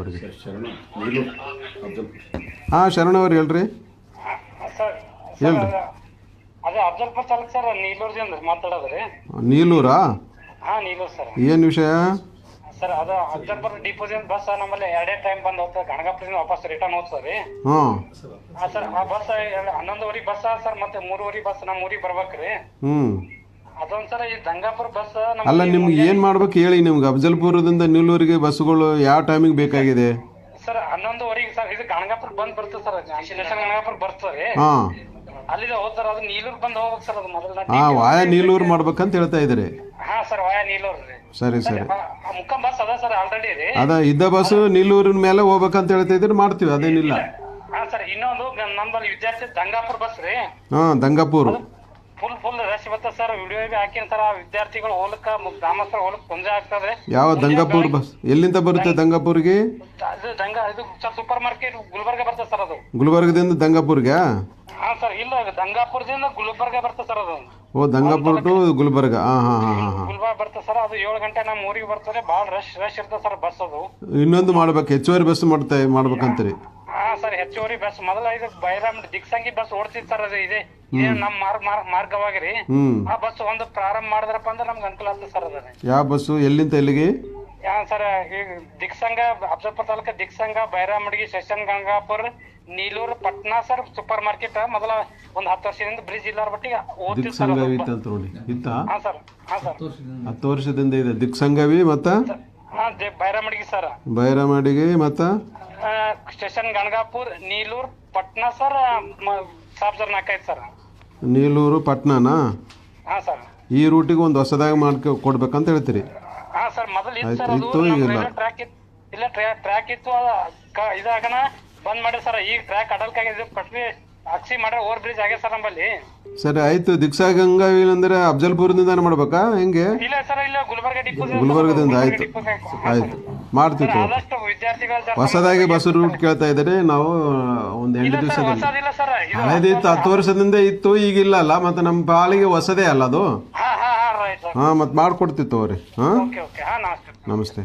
ಅವ್ರಿಗೆ ಹಾ ಶರಣ ಅವ್ರು ಹೇಳ್ರಿ. ಸರ್ ಹೇಳ್ರಿ. ನೀಲೂರಾ ಹಾ ನೀಲೂರ್ ಸರ್. ಏನು ವಿಷಯ? ಸರ್ ಅದು ಅಫ್ಜಲ್ಪುರ್ ಡಿಪೋಸಿಟ್ ಬಸ್ ನಮ್ಮಲ್ಲಿ ಎರಡೇ ಟೈಮ್ ಬಂದು ಹೋಗ್ತದೆ. ಗಣಗಾಪುರದಿಂದ ವಾಪಸ್ ರಿಟರ್ನ್ ಹೋಗ್ತದೆ ರೀ. ಹಾಂ. ಹಾ ಸರ್ ಆ ಬಸ್ ಹನ್ನೊಂದುವರೆ ಬಸ್ ಸರ್ ಮತ್ತೆ ಮೂರುವರೆ ಬಸ್ ನಮ್ಮ ಊರಿಗೆ ಬರ್ಬೇಕ್ರಿ. ಹ್ಞೂ ಅದೊಂದ್ ಸರ್ ಈ ಗಂಗಾಪುರ ಬಸ್ ಅಲ್ಲ ನಿಮ್ಗೆ ಏನ್ ಮಾಡ್ಬೇಕು ಹೇಳಿ ನಿಮ್ಗೆ? ಅಫಜಲ್ಪುರದಿಂದ ನಿಲ್ಲೂರಿಗೆ ಬಸ್ಗಳು ಯಾವ ಟೈಮಿಗೆ ಬೇಕಾಗಿದೆ? ಸರ್ ಹನ್ನೊಂದುವರೆಗೆ ಸರ್ ಇದು ಗಂಗಾಪುರ ಬಂದ್ ಬರ್ತದೆ ಸರ್ ಸ್ಟೇಷನ್ ಗಣಗಾಪುರ ಬರ್ತದೆ. ಹಾ. ಅಲ್ಲಿದೆ ಸರ್ ಅದು ನೀಲೂರ್ ಬಂದ್ ಹೋಗ್ಬೇಕು ಸರ್ ಅದು ಮೊದಲ ಹಾ ವಾಯ ನೀಲೂರು ಮಾಡ್ಬೇಕಂತ ಹೇಳ್ತಾ ಇದ್ರಿ ಹಾ ಸರ್ ವಾಯ ನೀಲೂರ್ ರೀ. ಸರಿ ಸರಿ. ಮುಖ ಬಸ್ ಅದ ಸರ್ ಆಲ್ರೆಡಿ ರೀ. ಅದ ಇದ್ದ ಬಸ್ಸು ನೀಲೂರಿನ ಮೇಲೆ ಹೋಗ್ಬೇಕಂತ ಹೇಳ್ತಾ ಇದ್ರೆ ಮಾಡ್ತೀವಿ ಅದೇನಿಲ್ಲ. ಹಾ ಸರ್ ಇನ್ನೊಂದು ನಮ್ಮಲ್ಲಿ ವಿದ್ಯಾರ್ಥಿ ದಂಗಾಪುರ್ ಬಸ್ ರೀ. ಹಾ ದಂಗಾಪುರ್ ಬರ್ತದೆ ಸರ್ ವಿಡಿಯೋ ಬಿ ಹಾಕಿನ ಸರ್ ಆ ವಿದ್ಯಾರ್ಥಿಗಳು ಹೋಲಕ್ಕ ಗ್ರಾಮಸ್ಥರ ಹೋಲಕ್ ತೊಂದರೆ ಆಗ್ತದೆ. ಯಾವ ದಂಗಾಪುರ್ ಬಸ್ ಎಲ್ಲಿಂದ ಬರುತ್ತೆ ದಂಗಾಪುರ್ಗೆ? ಅದು ದಂಗ ಇದು ಸರ್ ಸೂಪರ್ ಮಾರ್ಕೆಟ್ ಗುಲ್ಬರ್ಗ ಬರ್ತದೆ ಸರ್ ಅದು. ಗುಲ್ಬರ್ಗದಿಂದ ದಂಗಾಪುರ್ಗೆ? ಹಾ ಸರ್ ಇಲ್ಲ ದಂಗಾಪುರದಿಂದ ಗುಲ್ಬರ್ಗ ಬರ್ತದೆ ಸರ್ ಅದು. ಓ ದಂಗಾಪುರ್ ಟು ಗುಲ್ಬರ್ಗ ಹಾಂ ಹಾಂ ಹಾಂ ಹಾಂ ಹಾಂ. ಗುಲ್ಬರ್ಗ ಬರ್ತದೆ ಸರ್ ಅದು ಏಳು ಗಂಟೆ ನಮ್ಮ ಊರಿಗೆ ಬರ್ತದೆ. ಭಾಳ ರಶ್ ರಶ್ ಇರ್ತದೆ ಸರ್ ಬಸ್ ಅದು. ಇನ್ನೊಂದು ಮಾಡ್ಬೇಕು ಹೆಚ್ಚುವರಿ ಬಸ್ ಮಾಡ್ತಾ ಮಾಡ್ಬೇಕಂತೀರಿ. ಸರ್ ಹೆಚ್ಚುವರಿ ಬಸ್. ಮೊದಲ ಇದು ಬೈರಾಮ್ ದಿಕ್ಸಂಗಿ ಬಸ್ ಓಡ್ತಿತ್ತು ಸರ್ ಅದು ಇದೆ. ಇದೇ ನಮ್ಮ ಮಾರ್ಗ ಮಾರ್ಗವಾಗಿರಿ ಮಾರ್ಗವಾಗಿ ರೀ ಆ ಬಸ್ ಒಂದು ಪ್ರಾರಂಭ ಮಾಡಿದ್ರಪ್ಪ ಅಂದ್ರೆ ನಮ್ಗೆ ಅನುಕೂಲ ಆಗ್ತದೆ ಸರ್ ಅದ. ಯಾವ ಬಸ್ ಎಲ್ಲಿಂದ ಎಲ್ಲಿಗೆ? ಯಾ ಸರ್ ಈಗ Diksanga Afzalpur taluk Diksanga Bairamadgi station Gangapur Nilur Patna sir super market. ಮೊದಲ ಒಂದ್ ಹತ್ತು ವರ್ಷದಿಂದ ಬ್ರಿಡ್ಜ್ ಇಲ್ಲಾರ ಬಟ್ಟಿಗೆ ಓದ್ತಿತ್ತು ಸರ್. ಸಂಘವಿ ಅಂತ ನೋಡಿ. ಇತ್ತ? ಹಾ ಸರ್ ಹಾ ಸರ್. ಹತ್ತು ವರ್ಷದಿಂದ. ಇದೆ. ದಿಕ್ಸಂಗವಿ ಮತ್ತ? ಮತ್ತು ಹಾ ದೆ- ಬೈರಾಮಡಿಗೆ ಸರ್. ಬೈರಮಾಡಿಗೆ ಮತ್ತು? ಸ್ಟೇಷನ್ ಗಣಗಾಪುರ್ ನೀಲೂರ್ ಪಟ್ನಾ ಸರ್ ಸಾಬ್ಜರ್ ನಾಲ್ಕೈದು ಸರ್. ನೀಲೂರು ಪಟ್ನಾನಾ? ಹಾ ಸರ್. ಈ ರೂಟಿಗೆ ಒಂದು ಹೊಸದಾಗಿ ಮಾಡ್ಕೊ ಕೊಡ್ಬೇಕಂತ ಹೇಳ್ತೀರಿ. ಹಾ ಸರ್ ಮೊದಲು ಇತ್ತು ಆಯ್ತು, ಸರ್ ಅದು ಇತ್ತು, ಈಗ ಇಲ್ಲ. ಟ್ರ್ಯಾಕ್ ಇತ್ತು ಇಲ್ಲ ಟ್ರ್ಯಾಕ್ ಇತ್ತು ಇದಾಗಣ ಕ- ಇದಾಗನ ಬಂದ್ ಮಾಡಿ ಸರ್ ಈಗ ಟ್ರ್ಯಾಕ್ ಅಡಲ್ಕಾಗಿದೆ ಇದು ಅಕ್ಸಿ ಮಾಡ್ರೆ ಓವರ್ ಬ್ರಿಡ್ಜ್ ಆಗ್ಯದ ಸರ್ ನಮ್ಮಲ್ಲಿ ಸರಿ ಆಯ್ತು. ದಿಕ್ಸಾ ಗಂಗಾವಿ ಅಂದ್ರೆ ಅಫಜಲ್ಪುರದಿಂದ ಮಾಡ್ಬೇಕಾ? ಹೆಂಗೆ? ಇಲ್ಲ ಸರ್ ಇಲ್ಲ ಗುಲ್ಬರ್ಗ ಡಿಪೋ ಗುಲ್ಬರ್ಗದಿಂದ ಆಯ್ತು. ಆಯ್ತು. ಮಾಡ್ತೀವಿ ತಗೋ ಆದಷ್ಟು ವಿದ್ಯಾರ್ಥಿಗಳು ಸರ್ ಹೊಸದಾಗಿ ಬಸ್ ರೂಟ್ ಕೇಳ್ತಾ ಇದ್ದಾರೆ. ನಾವು ಒಂದು ಎಂಟು ದಿವಸದಲ್ಲಿ. ಹೊಸದಿಲ್ಲ ಸರ್ ಇದು ಹಳೇದಿತ್ತು ಹತ್ತು ವರ್ಷದಿಂದ ಇತ್ತು ಈಗ ಇಲ್ಲ ಅಲ್ಲ. ಮತ್ತೆ ನಮ್ಮ ಪಾಲಿಗೆ ಹೊಸದೇ ಅಲ್ಲ ಅದು? ಹಾ ಹಾ ಹಾ ರೈಟ್ ಸರ್ ಹಾಂ ಮತ್ತು ಮಾಡ್ಕೊಡ್ತೀವಿ ತಗೋರಿ. ಹಾಂ? ಓಕೆ ಓಕೆ ಹಾ ನಮಸ್ತೆ. ನಮಸ್ತೆ.